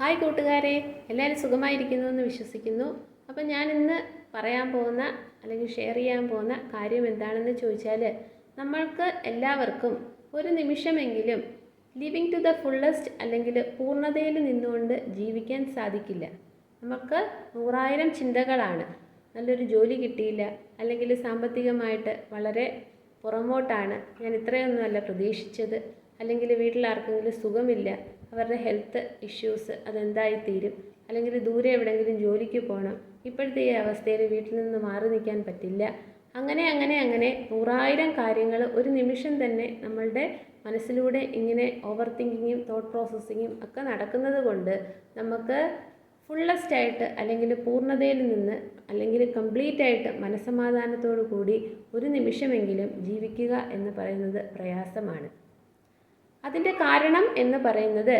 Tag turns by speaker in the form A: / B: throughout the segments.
A: Hi കൂട്ടുകാരെ എല്ലാവരും സുഖമായിരിക്കുന്നു എന്ന് വിശ്വസിക്കുന്നു. അപ്പം ഞാൻ ഇന്ന് പറയാൻ പോകുന്ന അല്ലെങ്കിൽ ഷെയർ ചെയ്യാൻ പോകുന്ന കാര്യം എന്താണെന്ന് ചോദിച്ചാൽ നമ്മൾക്ക് എല്ലാവർക്കും ഒരു നിമിഷമെങ്കിലും ലിവിങ് ടു ദ ഫുള്ളസ്റ്റ് അല്ലെങ്കിൽ പൂർണതയിൽ നിന്നുകൊണ്ട് ജീവിക്കാൻ സാധിക്കില്ല. നമുക്ക് നൂറായിരം ചിന്തകളാണ്. നല്ലൊരു ജോലി കിട്ടിയില്ല അല്ലെങ്കിൽ സാമ്പത്തികമായിട്ട് വളരെ പുറമോട്ടാണ്. ഞാൻ ഇത്രയൊന്നുമല്ല പ്രതീക്ഷിച്ചത്. അല്ലെങ്കിൽ വീട്ടിൽ ആർക്കെങ്കിലും സുഖമില്ല. അവരുടെ ഹെൽത്ത് ഇഷ്യൂസ് അതെന്തായിത്തീരും? അല്ലെങ്കിൽ ദൂരെ എവിടെയെങ്കിലും ജോലിക്ക് പോകണം ഇപ്പോഴത്തെ ഈ അവസ്ഥയിൽ വീട്ടിൽ നിന്ന് മാറി നിൽക്കാൻ പറ്റില്ല. അങ്ങനെ അങ്ങനെ അങ്ങനെ നൂറായിരം കാര്യങ്ങൾ ഒരു നിമിഷം തന്നെ നമ്മളുടെ മനസ്സിലൂടെ ഇങ്ങനെ ഓവർ തിങ്കിങ്ങും തോട്ട് പ്രോസസ്സിങ്ങും ഒക്കെ നടക്കുന്നത് കൊണ്ട് നമുക്ക് ഫുള്ളസ്റ്റ് ആയിട്ട് അല്ലെങ്കിൽ പൂർണതയിൽ നിന്ന് അല്ലെങ്കിൽ കംപ്ലീറ്റ് ആയിട്ട് മനസ്സമാധാനത്തോടു കൂടി ഒരു നിമിഷമെങ്കിലും ജീവിക്കുക എന്ന് പറയുന്നത് പ്രയാസമാണ്. അതിന്റെ കാരണം എന്ന് പറയുന്നത്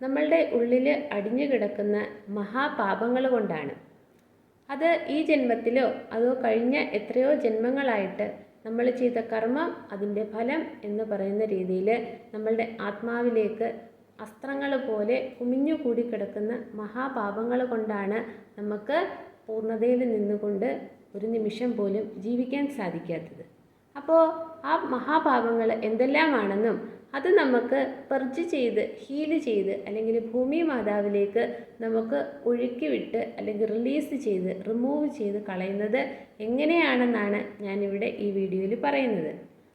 A: നമ്മളുടെ ഉള്ളിൽ അടിഞ്ഞു കിടക്കുന്ന മഹാപാപങ്ങൾ കൊണ്ടാണ്. അത് ഈ ജന്മത്തിലോ അതോ കഴിഞ്ഞ എത്രയോ ജന്മങ്ങളായിട്ട് നമ്മൾ ചെയ്ത കർമ്മം അതിന്റെ ഫലം എന്ന് പറയുന്ന രീതിയിൽ നമ്മളുടെ ആത്മാവിലേക്ക് അസ്ത്രങ്ങൾ പോലെ കുമിഞ്ഞുകൂടി കിടക്കുന്ന മഹാപാപങ്ങൾ കൊണ്ടാണ് നമുക്ക് പൂർണതയിൽ നിന്നുകൊണ്ട് ഒരു നിമിഷം പോലും ജീവിക്കാൻ സാധിക്കാത്തത്. അപ്പോൾ ആ മഹാഭാവങ്ങൾ എന്തെല്ലാമാണെന്നും അത് നമുക്ക് പെർജ് ചെയ്ത് ഹീൽ ചെയ്ത് അല്ലെങ്കിൽ ഭൂമി മാതാവിലേക്ക് നമുക്ക് ഒഴുക്കി വിട്ട് അല്ലെങ്കിൽ റിലീസ് ചെയ്ത് റിമൂവ് ചെയ്ത് കളയുന്നത് എങ്ങനെയാണെന്നാണ് ഞാനിവിടെ ഈ വീഡിയോയിൽ പറയുന്നത്.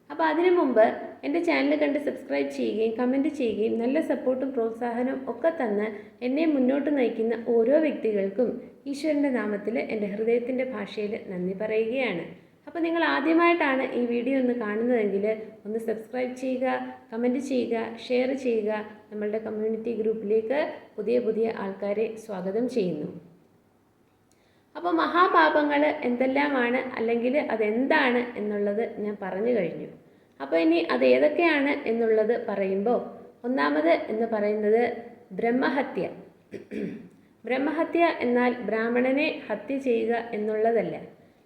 A: അപ്പോൾ അതിനു മുമ്പ് എന്റെ ചാനൽ കണ്ട് സബ്സ്ക്രൈബ് ചെയ്യുകയും കമന്റ് ചെയ്യുകയും നല്ല സപ്പോർട്ടും പ്രോത്സാഹനവും ഒക്കെ തന്ന് എന്നെ മുന്നോട്ട് നയിക്കുന്ന ഓരോ വ്യക്തികൾക്കും ഈശ്വരന്റെ നാമത്തിൽ എന്റെ ഹൃദയത്തിന്റെ ഭാഷയിൽ നന്ദി പറയുകയാണ്. അപ്പോൾ നിങ്ങൾ ആദ്യമായിട്ടാണ് ഈ വീഡിയോ ഒന്ന് കാണുന്നതെങ്കിൽ ഒന്ന് സബ്സ്ക്രൈബ് ചെയ്യുക കമന്റ് ചെയ്യുക ഷെയർ ചെയ്യുക. നമ്മളുടെ കമ്മ്യൂണിറ്റി ഗ്രൂപ്പിലേക്ക് പുതിയ പുതിയ ആൾക്കാരെ സ്വാഗതം ചെയ്യുന്നു. അപ്പോൾ മഹാപാപങ്ങൾ എന്തെല്ലാമാണ് അല്ലെങ്കിൽ അതെന്താണ് എന്നുള്ളത് ഞാൻ പറഞ്ഞു കഴിഞ്ഞു. അപ്പോൾ ഇനി അത് ഏതൊക്കെയാണ് എന്നുള്ളത് പറയുമ്പോൾ ഒന്നാമത് എന്ന് പറയുന്നത് ബ്രഹ്മഹത്യ. ബ്രഹ്മഹത്യ എന്നാൽ ബ്രാഹ്മണനെ ഹത്യ ചെയ്യുക എന്നുള്ളതല്ല.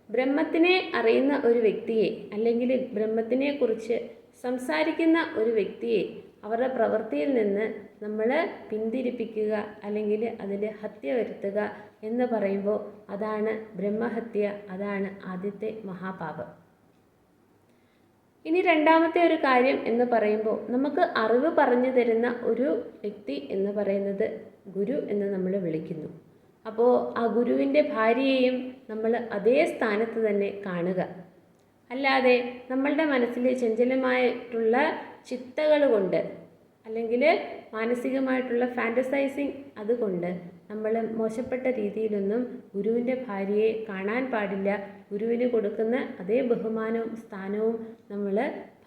A: ബ്രഹ്മത്തിനെ അറിയുന്ന ഒരു വ്യക്തിയെ അല്ലെങ്കിൽ ബ്രഹ്മത്തിനെക്കുറിച്ച് സംസാരിക്കുന്ന ഒരു വ്യക്തിയെ അവരുടെ പ്രവൃത്തിയിൽ നിന്ന് നമ്മൾ പിന്തിരിപ്പിക്കുക അല്ലെങ്കിൽ അതിൽ ഹത്യ വരുത്തുക എന്ന് പറയുമ്പോൾ അതാണ് ബ്രഹ്മഹത്യ അതാണ് ആദ്യത്തെ മഹാപാപം. ഇനി രണ്ടാമത്തെ ഒരു കാര്യം എന്ന് പറയുമ്പോൾ നമുക്ക് അറിവ് പറഞ്ഞു തരുന്ന ഒരു വ്യക്തി എന്ന് പറയുന്നത് ഗുരു എന്ന് നമ്മൾ വിളിക്കുന്നു. അപ്പോൾ ആ ഗുരുവിന്റെ ഭാര്യയെയും നമ്മൾ അതേ സ്ഥാനത്ത് തന്നെ കാണുക. അല്ലാതെ നമ്മളുടെ മനസ്സിൽ ചഞ്ചലമായിട്ടുള്ള ചിത്തകൾ കൊണ്ട് അല്ലെങ്കിൽ മാനസികമായിട്ടുള്ള ഫാന്റസൈസിങ് അതുകൊണ്ട് നമ്മൾ മോശപ്പെട്ട രീതിയിലൊന്നും ഗുരുവിന്റെ ഭാര്യയെ കാണാൻ പാടില്ല. ഗുരുവിന് കൊടുക്കുന്ന അതേ ബഹുമാനവും സ്ഥാനവും നമ്മൾ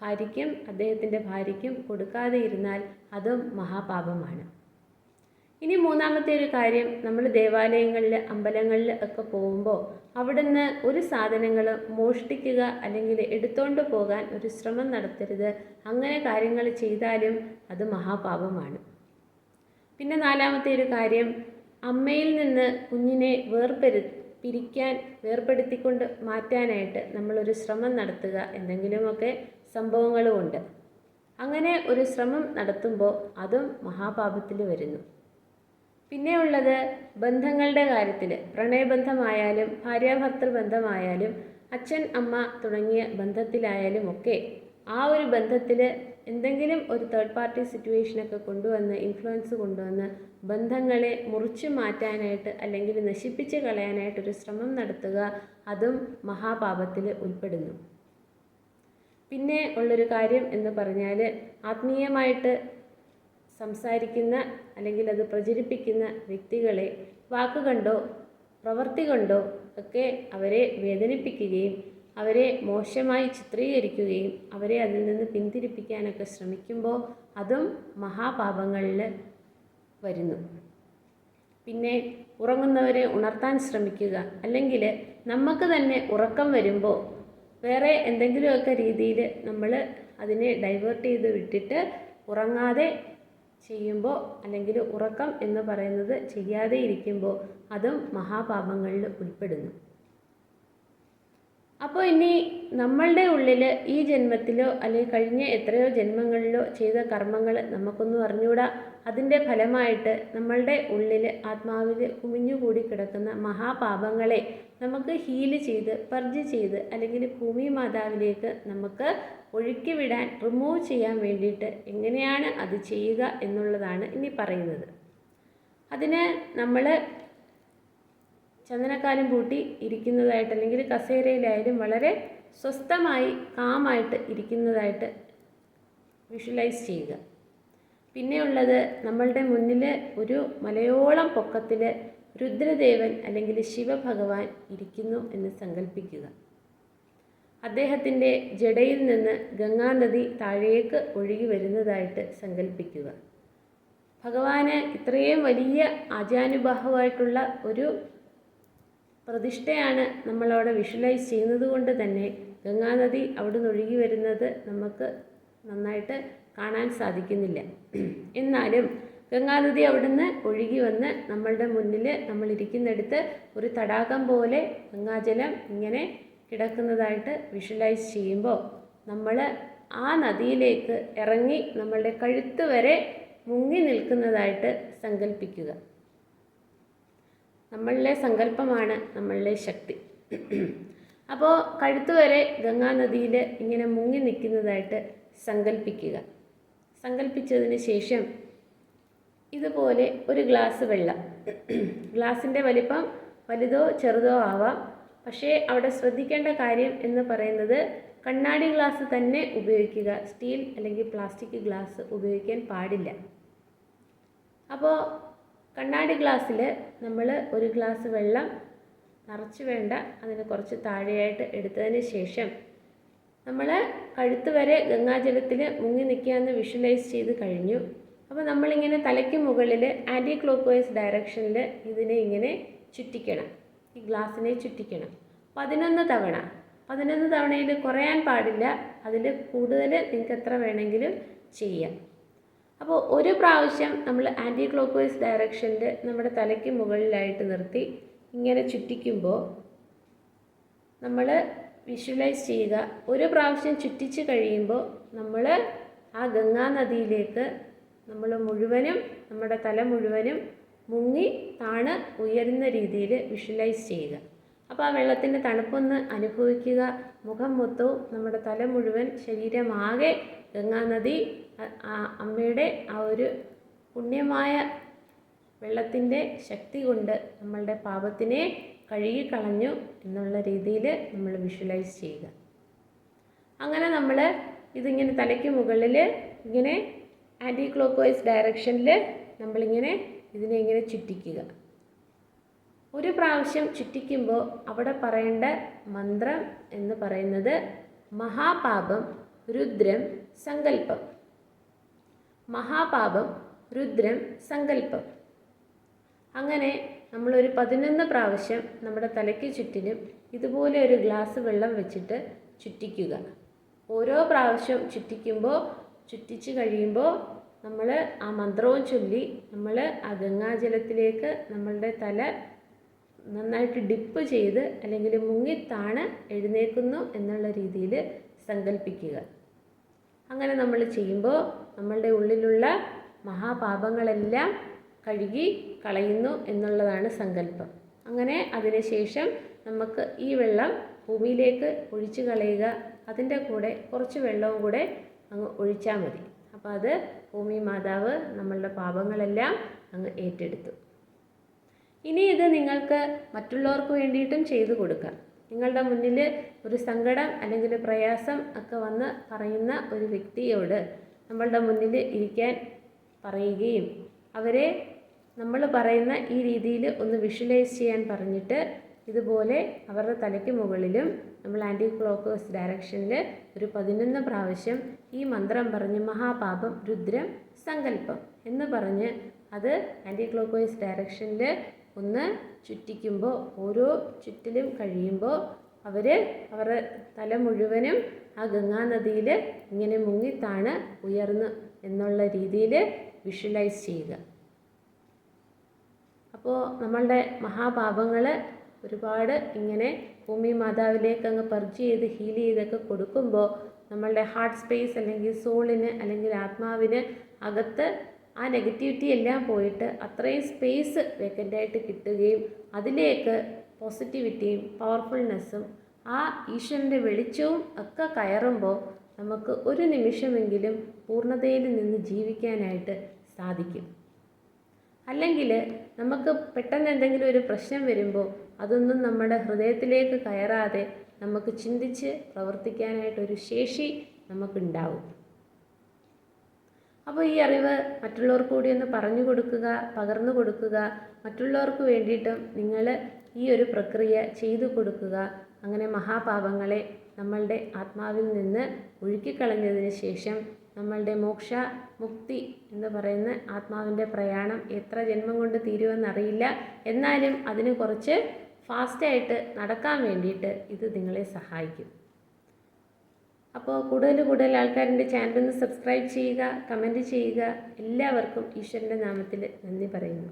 A: ഭാര്യയ്ക്കും അദ്ദേഹത്തിന്റെ ഭാര്യയ്ക്കും കൊടുക്കാതെ ഇരുന്നാൽ അതും മഹാപാപമാണ്. ഇനി മൂന്നാമത്തെ ഒരു കാര്യം നമ്മൾ ദേവാലയങ്ങളിൽ അമ്പലങ്ങളിൽ ഒക്കെ പോകുമ്പോൾ അവിടുന്ന് ഒരു സാധനങ്ങൾ മോഷ്ടിക്കുക അല്ലെങ്കിൽ എടുത്തുകൊണ്ട് പോകാൻ ഒരു ശ്രമം നടത്തരുത്. അങ്ങനെ കാര്യങ്ങൾ ചെയ്താലും അത് മഹാപാപമാണ്. പിന്നെ നാലാമത്തെ ഒരു കാര്യം അമ്മയിൽ നിന്ന് കുഞ്ഞിനെ വേർപെരു പിരിക്കാൻ വേർപ്പെടുത്തിക്കൊണ്ട് മാറ്റാനായിട്ട് നമ്മളൊരു ശ്രമം നടത്തുക എന്തെങ്കിലുമൊക്കെ സംഭവങ്ങളുമുണ്ട്. അങ്ങനെ ഒരു ശ്രമം നടത്തുമ്പോൾ അതും മഹാപാപത്തിൽ വരുന്നു. പിന്നെ ഉള്ളത് ബന്ധങ്ങളുടെ കാര്യത്തിൽ പ്രണയബന്ധമായാലും ഭാര്യാഭർത്തൃ ബന്ധമായാലും അച്ഛൻ അമ്മ തുടങ്ങിയ ബന്ധത്തിലായാലും ഒക്കെ ആ ഒരു ബന്ധത്തിൽ എന്തെങ്കിലും ഒരു തേർഡ് പാർട്ടി സിറ്റുവേഷനൊക്കെ കൊണ്ടുവന്ന് ഇൻഫ്ലുവൻസ് കൊണ്ടുവന്ന് ബന്ധങ്ങളെ മുറിച്ചു മാറ്റാനായിട്ട് അല്ലെങ്കിൽ നശിപ്പിച്ച് കളയാനായിട്ടൊരു ശ്രമം നടത്തുക അതും മഹാപാപത്തിൽ ഉൾപ്പെടുന്നു. പിന്നെ ഉള്ളൊരു കാര്യം എന്ന് പറഞ്ഞാൽ ആത്മീയമായിട്ട് സംസാരിക്കുന്ന അല്ലെങ്കിൽ അത് പ്രചരിപ്പിക്കുന്ന വ്യക്തികളെ വാക്കുകൊണ്ടോ പ്രവൃത്തി കൊണ്ടോ ഒക്കെ അവരെ വേദനിപ്പിക്കുകയും അവരെ മോശമായി ചിത്രീകരിക്കുകയും അവരെ അതിൽ നിന്ന് പിന്തിരിപ്പിക്കാനൊക്കെ ശ്രമിക്കുമ്പോൾ അതും മഹാപാപങ്ങളിൽ വരുന്നു. പിന്നെ ഉറങ്ങുന്നവരെ ഉണർത്താൻ ശ്രമിക്കുക. അല്ലെങ്കിൽ നമുക്ക് തന്നെ ഉറക്കം വരുമ്പോൾ വേറെ എന്തെങ്കിലുമൊക്കെ രീതിയിൽ നമ്മൾ അതിനെ ഡൈവേർട്ട് ചെയ്ത് വിട്ടിട്ട് ഉറങ്ങാതെ ചെയ്യുമ്പോൾ അല്ലെങ്കിൽ ഉറക്കം എന്ന് പറയുന്നത് ചെയ്യാതെ ഇരിക്കുമ്പോൾ അതും മഹാപാപങ്ങളിൽ ഉൾപ്പെടുന്നു. അപ്പോൾ ഇനി നമ്മളുടെ ഉള്ളിൽ ഈ ജന്മത്തിലോ അല്ലെങ്കിൽ കഴിഞ്ഞ എത്രയോ ജന്മങ്ങളിലോ ചെയ്ത കർമ്മങ്ങൾ നമുക്കൊന്നും അറിഞ്ഞുകൂടാ? അതിന്റെ ഫലമായിട്ട് നമ്മളുടെ ഉള്ളിൽ ആത്മാവിൽ കുമിഞ്ഞുകൂടി കിടക്കുന്ന മഹാപാപങ്ങളെ നമുക്ക് ഹീൽ ചെയ്ത് പർജ് ചെയ്ത് അല്ലെങ്കിൽ ഭൂമി മാതാവിലേക്ക് നമുക്ക് ഒഴുക്കി വിടാൻ റിമൂവ് ചെയ്യാൻ വേണ്ടിയിട്ട് എങ്ങനെയാണ് അത് ചെയ്യുക എന്നുള്ളതാണ് ഇനി പറയുന്നത്. അതിന് നമ്മൾ ചന്ദനക്കാലം പൂട്ടി ഇരിക്കുന്നതായിട്ട് അല്ലെങ്കിൽ കസേരയിലായാലും വളരെ സ്വസ്ഥമായി കാമായിട്ട് ഇരിക്കുന്നതായിട്ട് വിഷ്വലൈസ് ചെയ്യുക. പിന്നെയുള്ളത് നമ്മളുടെ മുന്നിൽ ഒരു മലയോളം പൊക്കത്തിൽ രുദ്രദേവൻ അല്ലെങ്കിൽ ശിവഭഗവാൻ ഇരിക്കുന്നു എന്ന് സങ്കല്പിക്കുക അദ്ദേഹത്തിന്റെ ജടയിൽ നിന്ന് ഗംഗാനദി താഴേക്ക് ഒഴുകി വരുന്നതായിട്ട് സങ്കല്പിക്കുക ഭഗവാന് ഇത്രയും വലിയ ആചാനുബാഹുവായിട്ടുള്ള ഒരു പ്രതിഷ്ഠയാണ് നമ്മളവിടെ വിഷ്വലൈസ് ചെയ്യുന്നത് കൊണ്ട് തന്നെ ഗംഗാനദി അവിടെ നിന്ന് ഒഴുകി വരുന്നത് നമുക്ക് നന്നായിട്ട് കാണാൻ സാധിക്കുന്നില്ല. എന്നാലും ഗംഗാനദി അവിടുന്ന് ഒഴുകി വന്ന് നമ്മളുടെ മുന്നിൽ നമ്മൾ ഇരിക്കുന്നിടത്ത് ഒരു തടാകം പോലെ ഗംഗാജലം ഇങ്ങനെ കിടക്കുന്നതായിട്ട് വിഷ്വലൈസ് ചെയ്യുമ്പോൾ നമ്മൾ ആ നദിയിലേക്ക് ഇറങ്ങി നമ്മളുടെ കഴുത്ത് വരെ മുങ്ങി നിൽക്കുന്നതായിട്ട് സങ്കല്പിക്കുക നമ്മളിലെ സങ്കല്പമാണ് നമ്മളിലെ ശക്തി. അപ്പോൾ കഴുത്ത് വരെ ഗംഗാനദിയിൽ ഇങ്ങനെ മുങ്ങി നിൽക്കുന്നതായിട്ട് സങ്കല്പിക്കുക. സങ്കല്പിച്ചതിന് ശേഷം ഇതുപോലെ ഒരു ഗ്ലാസ് വെള്ളം. ഗ്ലാസിന്റെ വലിപ്പം വലുതോ ചെറുതോ ആവാം. പക്ഷേ അവിടെ ശ്രദ്ധിക്കേണ്ട കാര്യം എന്ന് പറയുന്നത് കണ്ണാടി ഗ്ലാസ് തന്നെ ഉപയോഗിക്കുക. സ്റ്റീൽ അല്ലെങ്കിൽ പ്ലാസ്റ്റിക് ഗ്ലാസ് ഉപയോഗിക്കാൻ പാടില്ല. അപ്പോൾ കണ്ണാടി ഗ്ലാസ്സിൽ നമ്മൾ ഒരു ഗ്ലാസ് വെള്ളം നിറച്ച് വേണ്ട അതിന് കുറച്ച് താഴെയായിട്ട് എടുത്തതിന് ശേഷം നമ്മൾ കഴുത്ത് വരെ ഗംഗാജലത്തിൽ മുങ്ങി നിൽക്കുകയെന്ന് വിഷ്വലൈസ് ചെയ്ത് കഴിഞ്ഞു. അപ്പോൾ നമ്മളിങ്ങനെ തലയ്ക്ക് മുകളിൽ ആന്റി ക്ലോക്ക് വൈസ് ഡയറക്ഷനിൽ ഇതിനെ ഇങ്ങനെ ചുറ്റിക്കണം ഈ ഗ്ലാസ്സിനെ ചുറ്റിക്കണം. പതിനൊന്ന് തവണ പതിനൊന്ന് തവണയിൽ കുറയാൻ പാടില്ല അതിൽ കൂടുതൽ നിങ്ങൾക്ക് എത്ര വേണമെങ്കിലും ചെയ്യാം. അപ്പോൾ ഒരു പ്രാവശ്യം നമ്മൾ ആന്റി ക്ലോക്ക് വൈസ് ഡയറക്ഷനിൽ നമ്മുടെ തലയ്ക്ക് മുകളിലായിട്ട് നിർത്തി. ഇങ്ങനെ ചുറ്റിക്കുമ്പോൾ നമ്മൾ വിഷ്വലൈസ് ചെയ്യുക. ഒരു പ്രാവശ്യം ചുറ്റിച്ച് കഴിയുമ്പോൾ നമ്മൾ ആ ഗംഗാ നദിയിലേക്ക് നമ്മൾ മുഴുവനും നമ്മുടെ തല മുഴുവനും മുങ്ങി താണ് ഉയരുന്ന രീതിയിൽ വിഷ്വലൈസ് ചെയ്യുക. അപ്പോൾ ആ വെള്ളത്തിന്റെ തണുപ്പൊന്ന് അനുഭവിക്കുക. മുഖം മൊത്തവും നമ്മുടെ തല മുഴുവൻ ശരീരമാകെ ഗംഗാനദി അമ്മയുടെ ആ ഒരു പുണ്യമായ വെള്ളത്തിന്റെ ശക്തി കൊണ്ട് നമ്മളുടെ പാപത്തിനെ കഴുകിക്കളഞ്ഞു എന്നുള്ള രീതിയിൽ നമ്മൾ വിഷ്വലൈസ് ചെയ്യുക. അങ്ങനെ നമ്മൾ ഇതിങ്ങനെ തലയ്ക്ക് മുകളിൽ ഇങ്ങനെ ആന്റി ക്ലോക്ക് വൈസ് ഡയറക്ഷനിൽ നമ്മളിങ്ങനെ ഇതിനെ ഇങ്ങനെ ചുറ്റിക്കുക. ഒരു പ്രാവശ്യം ചുറ്റിക്കുമ്പോൾ അവിടെ പറയേണ്ട മന്ത്രം എന്ന് പറയുന്നത് മഹാപാപം രുദ്രം സങ്കല്പം മഹാപാപം രുദ്രം സങ്കല്പം അങ്ങനെ നമ്മളൊരു പതിനൊന്ന് പ്രാവശ്യം നമ്മുടെ തലയ്ക്ക് ചുറ്റിനും ഇതുപോലെ ഒരു ഗ്ലാസ് വെള്ളം വെച്ചിട്ട് ചുറ്റിക്കുക. ഓരോ പ്രാവശ്യം ചുറ്റിക്കുമ്പോൾ ചുറ്റിച്ച് കഴിയുമ്പോൾ നമ്മൾ ആ മന്ത്രവും ചൊല്ലി നമ്മൾ ആ ഗംഗാജലത്തിലേക്ക് നമ്മളുടെ തല നന്നായിട്ട് ഡിപ്പ് ചെയ്ത് അല്ലെങ്കിൽ മുങ്ങിത്താണ് എഴുന്നേക്കുന്നു എന്നുള്ള രീതിയിൽ സങ്കല്പിക്കുക അങ്ങനെ നമ്മൾ ചെയ്യുമ്പോൾ നമ്മളുടെ ഉള്ളിലുള്ള മഹാപാപങ്ങളെല്ലാം കഴുകി കളയുന്നു എന്നുള്ളതാണ് സങ്കല്പം. അങ്ങനെ അതിനുശേഷം നമുക്ക് ഈ വെള്ളം ഭൂമിയിലേക്ക് ഒഴിച്ചു കളയുക. അതിന്റെ കൂടെ കുറച്ച് വെള്ളവും കൂടെ അങ്ങ് ഒഴിച്ചാൽ മതി. അപ്പോൾ അത് ഭൂമി മാതാവ് നമ്മളുടെ പാപങ്ങളെല്ലാം അങ്ങ് ഏറ്റെടുത്തു. ഇനി ഇത് നിങ്ങൾക്ക് മറ്റുള്ളവർക്ക് വേണ്ടിയിട്ടും ചെയ്തു കൊടുക്കാം. നിങ്ങളുടെ മുന്നിൽ ഒരു സങ്കടം അല്ലെങ്കിൽ പ്രയാസം ഒക്കെ വന്ന് പറയുന്ന ഒരു വ്യക്തിയോട് നമ്മളുടെ മുന്നിൽ ഇരിക്കാൻ പറയുകയും അവരെ നമ്മൾ പറയുന്ന ഈ രീതിയിൽ ഒന്ന് വിഷ്വലൈസ് ചെയ്യാൻ പറഞ്ഞിട്ട് ഇതുപോലെ അവരുടെ തലയ്ക്ക് മുകളിലും നമ്മൾ ആന്റി ക്ലോക്ക് വൈസ് ഡയറക്ഷനിൽ ഒരു പതിനൊന്ന് പ്രാവശ്യം ഈ മന്ത്രം പറഞ്ഞ് മഹാപാപം രുദ്രം സങ്കല്പം എന്ന് പറഞ്ഞ് അത് ആന്റി ക്ലോക്ക് വൈസ് ഡയറക്ഷനിൽ ഒന്ന് ചുറ്റിക്കുമ്പോൾ ഓരോ ചുറ്റിലും കഴിയുമ്പോൾ അവർ അവരുടെ തല മുഴുവനും ആ ഗംഗാനദിയിൽ ഇങ്ങനെ മുങ്ങിത്താണ് ഉയർന്ന് എന്നുള്ള രീതിയിൽ വിഷ്വലൈസ് ചെയ്യുക. അപ്പോൾ നമ്മളുടെ മഹാപാപങ്ങൾ ഒരുപാട് ഇങ്ങനെ ഭൂമി മാതാവിലേക്ക് അങ്ങ് പർച്ച് ചെയ്ത് ഹീൽ ചെയ്തൊക്കെ കൊടുക്കുമ്പോൾ നമ്മളുടെ ഹാർട്ട് സ്പേസ് അല്ലെങ്കിൽ സോളിന് അല്ലെങ്കിൽ ആത്മാവിന് അകത്ത് ആ നെഗറ്റിവിറ്റി എല്ലാം പോയിട്ട് അത്രയും സ്പേസ് വേക്കന്റായിട്ട് കിട്ടുകയും അതിലേക്ക് പോസിറ്റിവിറ്റിയും പവർഫുൾനെസ്സും ആ ഈശ്വരന്റെ വെളിച്ചവും ഒക്കെ കയറുമ്പോൾ നമുക്ക് ഒരു നിമിഷമെങ്കിലും പൂർണതയിൽ നിന്ന് ജീവിക്കാനായിട്ട് സാധിക്കും. അല്ലെങ്കിൽ നമുക്ക് പെട്ടെന്ന് എന്തെങ്കിലും ഒരു പ്രശ്നം വരുമ്പോൾ അതൊന്നും നമ്മുടെ ഹൃദയത്തിലേക്ക് കയറാതെ നമുക്ക് ചിന്തിച്ച് പ്രവർത്തിക്കാനായിട്ടൊരു ശേഷി നമുക്കുണ്ടാവും. അപ്പോൾ ഈ അറിവ് മറ്റുള്ളവർക്ക് കൂടി ഒന്ന് പറഞ്ഞു കൊടുക്കുക പകർന്നു കൊടുക്കുക. മറ്റുള്ളവർക്ക് വേണ്ടിയിട്ടും നിങ്ങൾ ഈ ഒരു പ്രക്രിയ ചെയ്തു കൊടുക്കുക. അങ്ങനെ മഹാപാപങ്ങളെ നമ്മളുടെ ആത്മാവിൽ നിന്ന് ഒഴുക്കിക്കളഞ്ഞതിന് ശേഷം നമ്മളുടെ മോക്ഷ മുക്തി എന്ന് പറയുന്ന ആത്മാവിന്റെ പ്രയാണം എത്ര ജന്മം കൊണ്ട് തീരുമെന്നറിയില്ല. എന്നാലും അതിന് കുറച്ച് ഫാസ്റ്റായിട്ട് നടക്കാൻ വേണ്ടിയിട്ട് ഇത് നിങ്ങളെ സഹായിക്കും. അപ്പോൾ കൂടുതൽ കൂടുതൽ ആൾക്കാരുടെ ചാനൽ ഒന്ന് സബ്സ്ക്രൈബ് ചെയ്യുക കമന്റ് ചെയ്യുക. എല്ലാവർക്കും ഈശ്വരന്റെ നാമത്തിൽ നന്ദി പറയുന്നു.